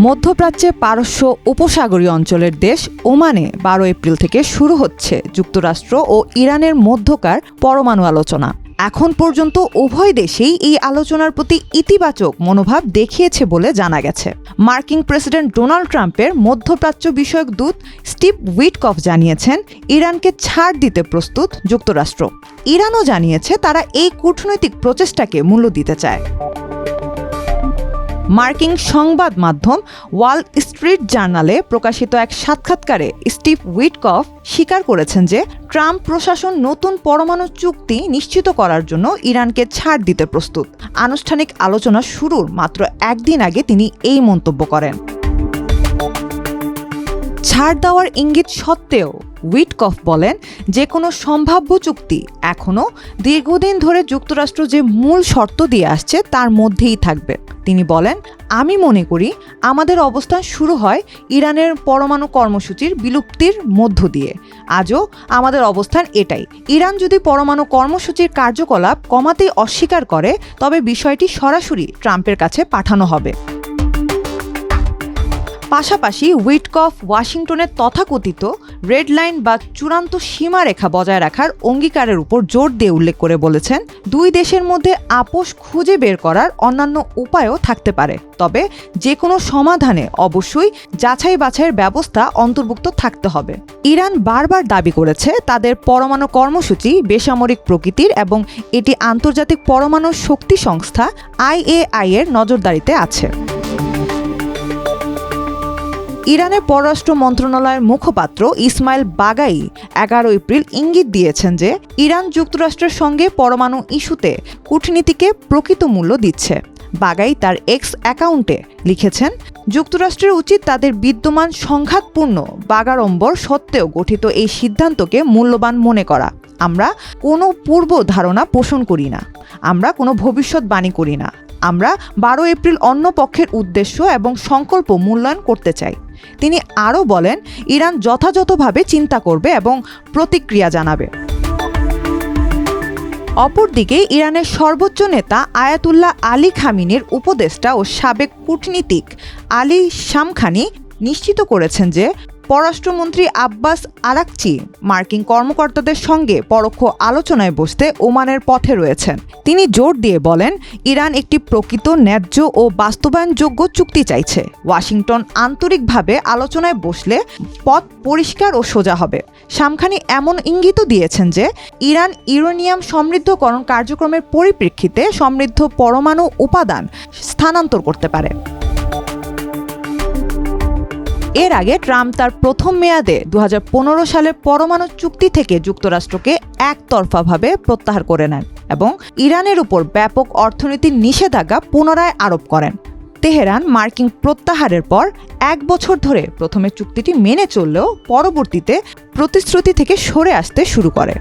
মধ্যপ্রাচ্যে পারস্য উপসাগরীয় অঞ্চলের দেশ ওমানে বারো এপ্রিল থেকে শুরু হচ্ছে যুক্তরাষ্ট্র ও ইরানের মধ্যকার পরমাণু আলোচনা। এখন পর্যন্ত উভয় দেশেই এই আলোচনার প্রতি ইতিবাচক মনোভাব দেখিয়েছে বলে জানা গেছে। মার্কিন প্রেসিডেন্ট ডোনাল্ড ট্রাম্পের মধ্যপ্রাচ্য বিষয়ক দূত স্টিভ উইটকফ জানিয়েছেন, ইরানকে ছাড় দিতে প্রস্তুত যুক্তরাষ্ট্র। ইরানও জানিয়েছে তারা এই কূটনৈতিক প্রচেষ্টাকে মূল্য দিতে চায়। মার্কিন সংবাদ মাধ্যম ওয়াল স্ট্রিট জার্নালে প্রকাশিত এক সাক্ষাৎকারে স্টিভ উইটকফ স্বীকার করেছেন যে ট্রাম্প প্রশাসন নতুন পরমাণু চুক্তি নিশ্চিত করার জন্য ইরানকে ছাড় দিতে প্রস্তুত। আনুষ্ঠানিক আলোচনা শুরুর মাত্র একদিন আগে তিনি এই মন্তব্য করেন। ছাড় দেওয়ার ইঙ্গিত সত্ত্বেও উইটকফ বলেন যে কোনো সম্ভাব্য চুক্তি এখনও দীর্ঘদিন ধরে যুক্তরাষ্ট্র যে মূল শর্ত দিয়ে আসছে, তার মধ্যেই থাকবে। তিনি বলেন, আমি মনে করি আমাদের অবস্থান শুরু হয় ইরানের পরমাণু কর্মসূচির বিলুপ্তির মধ্য দিয়ে। আজও আমাদের অবস্থান এটাই। ইরান যদি পরমাণু কর্মসূচির কার্যকলাপ কমাতেই অস্বীকার করে, তবে বিষয়টি সরাসরি ট্রাম্পের কাছে পাঠানো হবে। পাশাপাশি উইটকফ ওয়াশিংটনের তথাকথিত রেড লাইন বা চূড়ান্ত সীমারেখা বজায় রাখার অঙ্গীকারের উপর জোর দিয়ে উল্লেখ করে বলেছেন, দুই দেশের মধ্যে আপোষ খুঁজে বের করার অন্যান্য উপায়ও থাকতে পারে। তবে যে কোনো সমাধানে অবশ্যই যাচাই বাছাইয়ের ব্যবস্থা অন্তর্ভুক্ত থাকতে হবে। ইরান বারবার দাবি করেছে, তাদের পরমাণু কর্মসূচি বেসামরিক প্রকৃতির এবং এটি আন্তর্জাতিক পরমাণু শক্তি সংস্থা আইএআই এর নজরদারিতে আছে। ইরানের পররাষ্ট্র মন্ত্রণালয়ের মুখপাত্র ইসমাইল বাগাই এগারো এপ্রিল ইঙ্গিত দিয়েছেন যে ইরান যুক্তরাষ্ট্রের সঙ্গে পরমাণু ইস্যুতে কূটনীতিকে প্রকৃত মূল্য দিচ্ছে। বাগাই তার এক্স অ্যাকাউন্টে লিখেছেন, যুক্তরাষ্ট্রের উচিত তাদের বিদ্যমান সংঘাতপূর্ণ বাগাড়ম্বর সত্ত্বেও গঠিত এই সিদ্ধান্তকে মূল্যবান মনে করা। আমরা কোনো পূর্ব ধারণা পোষণ করি না। আমরা কোনো ভবিষ্যৎবাণী করি না। আমরা বারো এপ্রিল অন্য পক্ষের উদ্দেশ্য এবং সংকল্প মূল্যায়ন করতে চাই। তিনি আরও বলেন, ইরান যথাযথভাবে চিন্তা করবে এবং প্রতিক্রিয়া জানাবে। অপরদিকে, ইরানের সর্বোচ্চ নেতা আয়াতুল্লাহ আলী খামিনের উপদেষ্টা ও সাবেক কূটনীতিক আলী শামখানি নিশ্চিত করেছেন যে পররাষ্ট্রমন্ত্রী আব্বাস আরাকচি মার্কিন কর্মকর্তাদের সঙ্গে পরোক্ষ আলোচনায় বসতে ওমানের পথে রয়েছেন। তিনি জোর দিয়ে বলেন, ইরান একটি প্রকৃত ন্যায্য ও বাস্তবায়নযোগ্য চুক্তি চাইছে। ওয়াশিংটন আন্তরিকভাবে আলোচনায় বসলে পথ পরিষ্কার ও সোজা হবে। সামখানি এমন ইঙ্গিতও দিয়েছেন যে, ইরান ইউরেনিয়াম সমৃদ্ধকরণ কার্যক্রমের পরিপ্রেক্ষিতে সমৃদ্ধ পরমাণু উপাদান স্থানান্তর করতে পারে। এর আগে ট্রাম্প তার প্রথম মেয়াদে দু হাজার পনেরো সালের পরমাণু চুক্তি থেকে যুক্তরাষ্ট্রকে একতরফাভাবে প্রত্যাহার করে নেন এবং ইরানের উপর ব্যাপক অর্থনীতির নিষেধাজ্ঞা পুনরায় আরোপ করেন। তেহরান মার্কিন প্রত্যাহারের পর এক বছর ধরে প্রথমে চুক্তিটি মেনে চললেও পরবর্তীতে প্রতিশ্রুতি থেকে সরে আসতে শুরু করে।